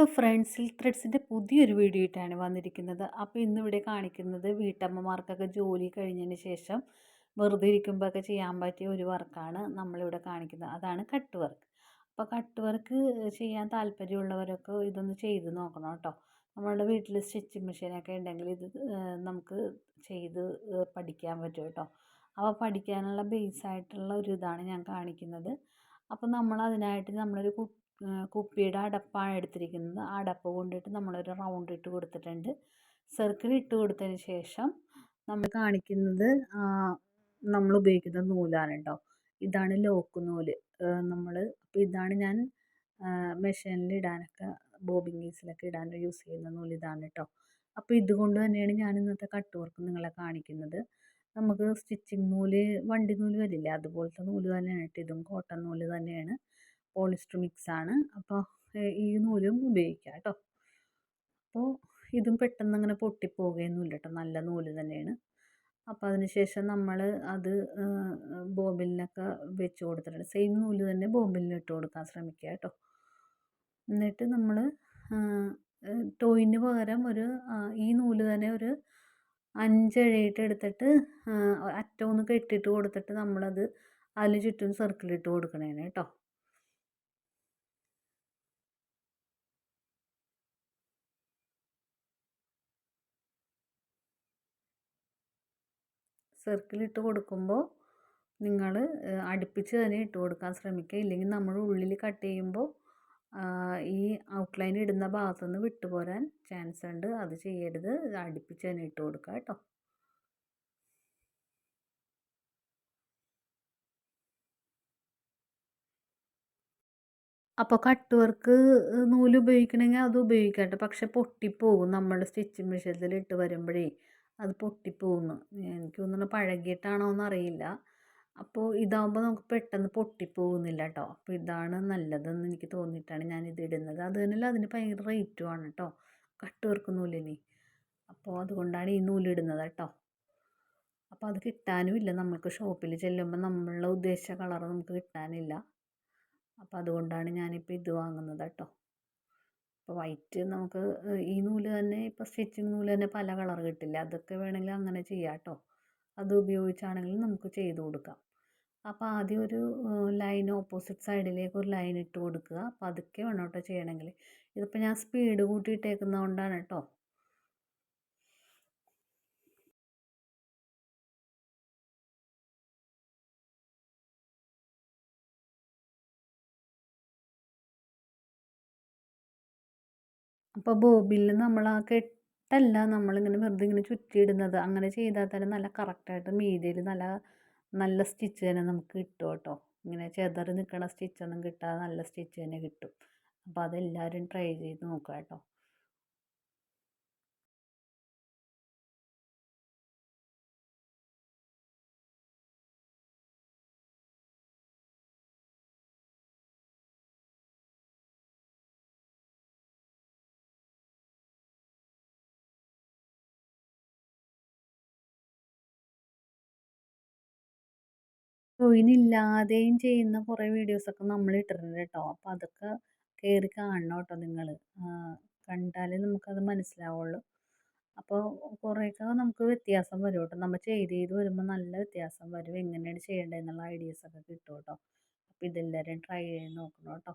Hello friends silk ത്രെഡ്സിന്റെ പുതിയൊരു video ആയിട്ടാണ് വന്നിരിക്കുന്നത്. അപ്പോൾ ഇന്നിവിടെ കാണിക്കുന്നത് വീട്ടമ്മമാർക്കൊക്കെ ജോലി കഴിഞ്ഞതിന് ശേഷം വെറുതെ ഇരിക്കുമ്പോഴൊക്കെ ചെയ്യാൻ പറ്റിയ ഒരു വർക്കാണ് നമ്മളിവിടെ കാണിക്കുന്നത്. അതാണ് കട്ട് വർക്ക്. അപ്പോൾ കട്ട് വർക്ക് ചെയ്യാൻ താല്പര്യമുള്ളവരൊക്കെ ഇതൊന്ന് ചെയ്ത് നോക്കണം കേട്ടോ. നമ്മളുടെ വീട്ടിൽ സ്റ്റിച്ചിങ് മെഷീനൊക്കെ ഉണ്ടെങ്കിൽ ഇത് നമുക്ക് ചെയ്ത് പഠിക്കാൻ പറ്റും കേട്ടോ. അപ്പോൾ പഠിക്കാനുള്ള ബേസ് ആയിട്ടുള്ള ഒരു ഇതാണ് ഞാൻ കാണിക്കുന്നത്. അപ്പോൾ നമ്മൾ അതിനായിട്ട് നമ്മളൊരു കുപ്പിയുടെ അടപ്പാണ് എടുത്തിരിക്കുന്നത്. ആ അടപ്പ് കൊണ്ടിട്ട് നമ്മളൊരു റൗണ്ട് ഇട്ട് കൊടുത്തിട്ടുണ്ട്. സർക്കിൾ ഇട്ട് കൊടുത്തതിന് ശേഷം നമ്മൾ കാണിക്കുന്നത് നമ്മൾ ഉപയോഗിക്കുന്ന നൂലാണ് കേട്ടോ ഇതാണ് ലോക്ക് നൂൽ. നമ്മൾ അപ്പോൾ ഇതാണ് ഞാൻ മെഷീനിൽ ഇടാനൊക്കെ ബോബിൻ കേസിലൊക്കെ ഇടാൻ യൂസ് ചെയ്യുന്ന നൂൽ ഇതാണ് കേട്ടോ അപ്പോൾ ഇതുകൊണ്ട് തന്നെയാണ് ഞാൻ ഇന്നത്തെ കട്ട് വർക്ക് നിങ്ങളെ കാണിക്കുന്നത്. നമുക്ക് സ്റ്റിച്ചിങ് നൂൽ വണ്ടി നൂൽ വരില്ലേ അതുപോലത്തെ നൂൽ തന്നെയാണ് കേട്ടോ ഇതും കോട്ടൺ നൂൽ തന്നെയാണ്. പോളിസ്റ്റർ മിക്സ് ആണ് അപ്പോൾ ഈ നൂലും ഉപയോഗിക്കാം കേട്ടോ. അപ്പോൾ ഇതും പെട്ടെന്ന് അങ്ങനെ പൊട്ടിപ്പോവുകയൊന്നുമില്ല കേട്ടോ. നല്ല നൂൽ തന്നെയാണ്. അപ്പോൾ അതിന് ശേഷം നമ്മൾ അത് ബോബിലിനൊക്കെ വെച്ച് കൊടുത്തിട്ടുണ്ട്. സെയിം നൂൽ തന്നെ ബോബിലിന് ഇട്ട് കൊടുക്കാൻ ശ്രമിക്കുക കേട്ടോ. എന്നിട്ട് നമ്മൾ ടോയിന് പകരം ഒരു ഈ നൂൽ തന്നെ ഒരു അഞ്ചഴയിട്ട് എടുത്തിട്ട് അറ്റം ഒന്ന് കെട്ടിയിട്ട് കൊടുത്തിട്ട് നമ്മളത് അതിന് ചുറ്റും സർക്കിളിട്ട് കൊടുക്കണേനെ കേട്ടോ. സർക്കിളിട്ട് കൊടുക്കുമ്പോൾ നിങ്ങൾ അടുപ്പിച്ച് തന്നെ ഇട്ട് കൊടുക്കാൻ ശ്രമിക്കുക. ഇല്ലെങ്കിൽ നമ്മൾ ഉള്ളിൽ കട്ട് ചെയ്യുമ്പോൾ ഈ ഔട്ട്ലൈൻ ഇടുന്ന ഭാഗത്തുനിന്ന് വിട്ടുപോരാൻ ചാൻസ് ഉണ്ട്. അത് ചെയ്യരുത്. അടുപ്പിച്ച് തന്നെ ഇട്ട് കൊടുക്കുക കേട്ടോ. അപ്പോൾ കട്ട് വർക്ക് നൂൽ ഉപയോഗിക്കണമെങ്കിൽ അത് ഉപയോഗിക്കട്ടെ പക്ഷെ പൊട്ടിപ്പോകും. നമ്മൾ സ്റ്റിച്ചിങ് മെഷീനിൽ ഇട്ട് വരുമ്പോഴേ അത് പൊട്ടിപ്പോകുന്നു എനിക്ക് തോന്നുന്നു പഴകിയിട്ടാണോ എന്നറിയില്ല അപ്പോൾ ഇതാകുമ്പോൾ നമുക്ക് പെട്ടെന്ന് പൊട്ടിപ്പോകുന്നില്ല കേട്ടോ അപ്പോൾ ഇതാണ് നല്ലതെന്ന് എനിക്ക് തോന്നിയിട്ടാണ് ഞാൻ ഇത് ഇടുന്നത്. അത് തന്നെയല്ല അതിന് ഭയങ്കര റേറ്റുമാണ് കേട്ടോ കട്ട് വർക്ക് നൂലിന് അപ്പോൾ അതുകൊണ്ടാണ് ഈ നൂലിടുന്നത് കേട്ടോ അപ്പോൾ അത് കിട്ടാനും ഇല്ല. നമുക്ക് ഷോപ്പിൽ ചെല്ലുമ്പോൾ നമ്മളുടെ ഉദ്ദേശിച്ച കളർ നമുക്ക് കിട്ടാനില്ല. അപ്പോൾ അതുകൊണ്ടാണ് ഞാനിപ്പോൾ ഇത് വാങ്ങുന്നത് കേട്ടോ ഇപ്പോൾ വൈറ്റ് നമുക്ക് ഈ നൂൽ തന്നെ ഇപ്പോൾ സ്റ്റിച്ചിങ് നൂൽ തന്നെ പല കളർ കിട്ടില്ല. അതൊക്കെ വേണമെങ്കിൽ അങ്ങനെ ചെയ്യാം കേട്ടോ അത് ഉപയോഗിച്ചാണെങ്കിലും നമുക്ക് ചെയ്ത് കൊടുക്കാം. അപ്പോൾ ആദ്യം ഒരു ലൈൻ ഓപ്പോസിറ്റ് സൈഡിലേക്ക് ഒരു ലൈൻ ഇട്ട് കൊടുക്കുക. അപ്പോൾ അതൊക്കെ വേണം കേട്ടോ ചെയ്യണമെങ്കിൽ. ഇതിപ്പോൾ ഞാൻ സ്പീഡ് കൂട്ടിയിട്ടേക്കുന്നത് കൊണ്ടാണ് കേട്ടോ അപ്പോൾ ബോബിനിൽ നമ്മൾ ആ കെട്ടല്ല നമ്മളിങ്ങനെ വെറുതെ ഇങ്ങനെ ചുറ്റിയിടുന്നത്. അങ്ങനെ ചെയ്താൽ തന്നെ നല്ല കറക്റ്റായിട്ട് മീതിയിൽ നല്ല നല്ല സ്റ്റിച്ച് തന്നെ നമുക്ക് കിട്ടും കേട്ടോ. ഇങ്ങനെ ചെതറി നിൽക്കണ സ്റ്റിച്ചൊന്നും കിട്ടാതെ നല്ല സ്റ്റിച്ച് തന്നെ കിട്ടും. അപ്പോൾ അതെല്ലാവരും ട്രൈ ചെയ്ത് നോക്കുക കേട്ടോ. ജോയിനില്ലാതെയും ചെയ്യുന്ന കുറേ വീഡിയോസൊക്കെ നമ്മൾ ഇട്ടിട്ടുണ്ട് കേട്ടോ. അപ്പോൾ അതൊക്കെ കയറി കാണണം കേട്ടോ നിങ്ങൾ കണ്ടാലേ നമുക്കത് മനസ്സിലാവുള്ളൂ. അപ്പോൾ കുറേയൊക്കെ നമുക്ക് വ്യത്യാസം വരും കേട്ടോ. നമ്മൾ ചെയ്ത് ചെയ്ത് വരുമ്പോൾ നല്ല വ്യത്യാസം വരും. എങ്ങനെയാണ് ചെയ്യേണ്ടതെന്നുള്ള ഐഡിയാസൊക്കെ കിട്ടും കേട്ടോ. അപ്പോൾ ഇതെല്ലാവരും ട്രൈ ചെയ്ത് നോക്കണം കേട്ടോ.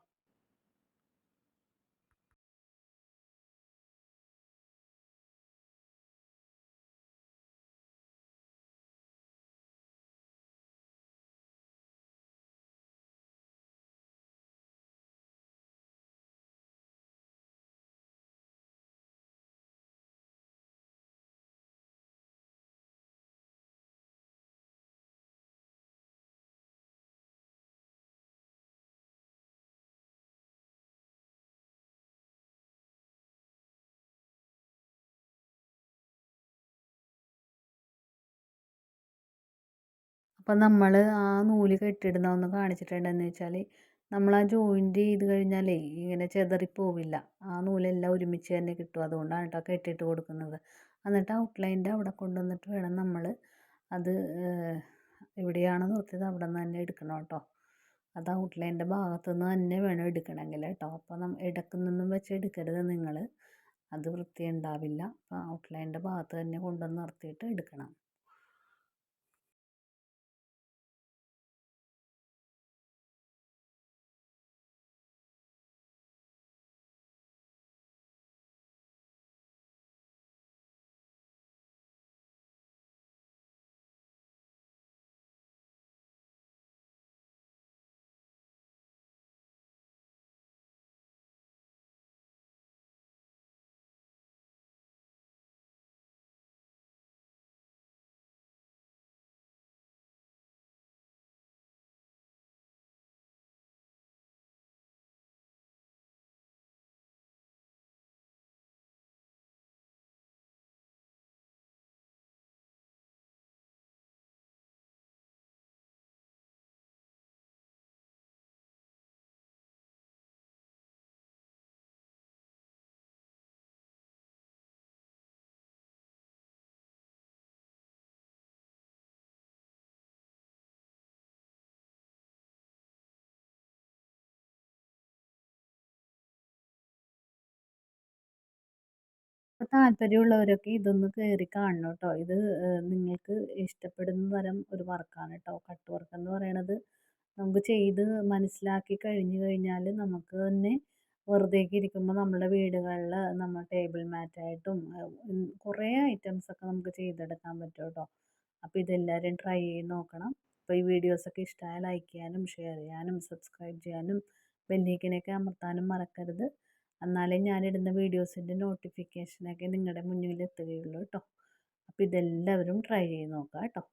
അപ്പം നമ്മൾ ആ നൂൽ കെട്ടിയിടുന്ന ഒന്ന് കാണിച്ചിട്ടുണ്ടെന്ന് വെച്ചാൽ നമ്മൾ ആ ജോയിന്റ് ചെയ്ത് കഴിഞ്ഞാലേ ഇങ്ങനെ ചെതറിപ്പോവില്ല ആ നൂലെല്ലാം ഒരുമിച്ച് തന്നെ കിട്ടും. അതുകൊണ്ടാണ് കേട്ടോ കെട്ടിയിട്ട് കൊടുക്കുന്നത്. എന്നിട്ട് ഔട്ട്ലൈന്റെ അവിടെ കൊണ്ടുവന്നിട്ട് വേണം നമ്മൾ അത് എവിടെയാണ് നിർത്തിയത് അവിടെ നിന്ന് തന്നെ എടുക്കണം കേട്ടോ അത് ഔട്ട്ലൈന്റെ ഭാഗത്തു നിന്ന് തന്നെ വേണം എടുക്കണമെങ്കിൽ കേട്ടോ അപ്പോൾ നമ്മൾ ഇടക്കുന്നൊന്നും വെച്ച് എടുക്കരുത് നിങ്ങൾ അത് വൃത്തി ഉണ്ടാവില്ല അപ്പോൾ ഔട്ട്ലൈന്റെ ഭാഗത്ത് തന്നെ കൊണ്ടുവന്ന് നിർത്തിയിട്ട് എടുക്കണം. താല്പര്യമുള്ളവരൊക്കെ ഇതൊന്ന് കയറി കാണണം കേട്ടോ ഇത് നിങ്ങൾക്ക് ഇഷ്ടപ്പെടുന്ന തരം ഒരു വർക്കാണ് കേട്ടോ കട്ട് വർക്ക് എന്ന് പറയണത് നമുക്ക് ചെയ്ത് മനസ്സിലാക്കി കഴിഞ്ഞു കഴിഞ്ഞാൽ നമുക്ക് തന്നെ വെറുതെയൊക്കെ ഇരിക്കുമ്പോൾ നമ്മുടെ വീടുകളിൽ നമ്മൾ ടേബിൾ മാറ്റായിട്ടും കുറേ ഐറ്റംസൊക്കെ നമുക്ക് ചെയ്തെടുക്കാൻ പറ്റും കേട്ടോ അപ്പോൾ ഇതെല്ലാവരും ട്രൈ ചെയ്ത് നോക്കണം. അപ്പോൾ ഈ വീഡിയോസൊക്കെ ഇഷ്ടമായ ലൈക്ക് ചെയ്യാനും ഷെയർ ചെയ്യാനും സബ്സ്ക്രൈബ് ചെയ്യാനും ബെല്ലൈക്കനൊക്കെ അമർത്താനും മറക്കരുത്. എന്നാലേ ഞാനിടുന്ന വീഡിയോസിന്റെ നോട്ടിഫിക്കേഷനൊക്കെ നിങ്ങളുടെ മുന്നിൽ എത്തുകയുള്ളൂ കേട്ടോ അപ്പോൾ ഇതെല്ലാവരും ട്രൈ ചെയ്ത് നോക്കാം കേട്ടോ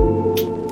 うん。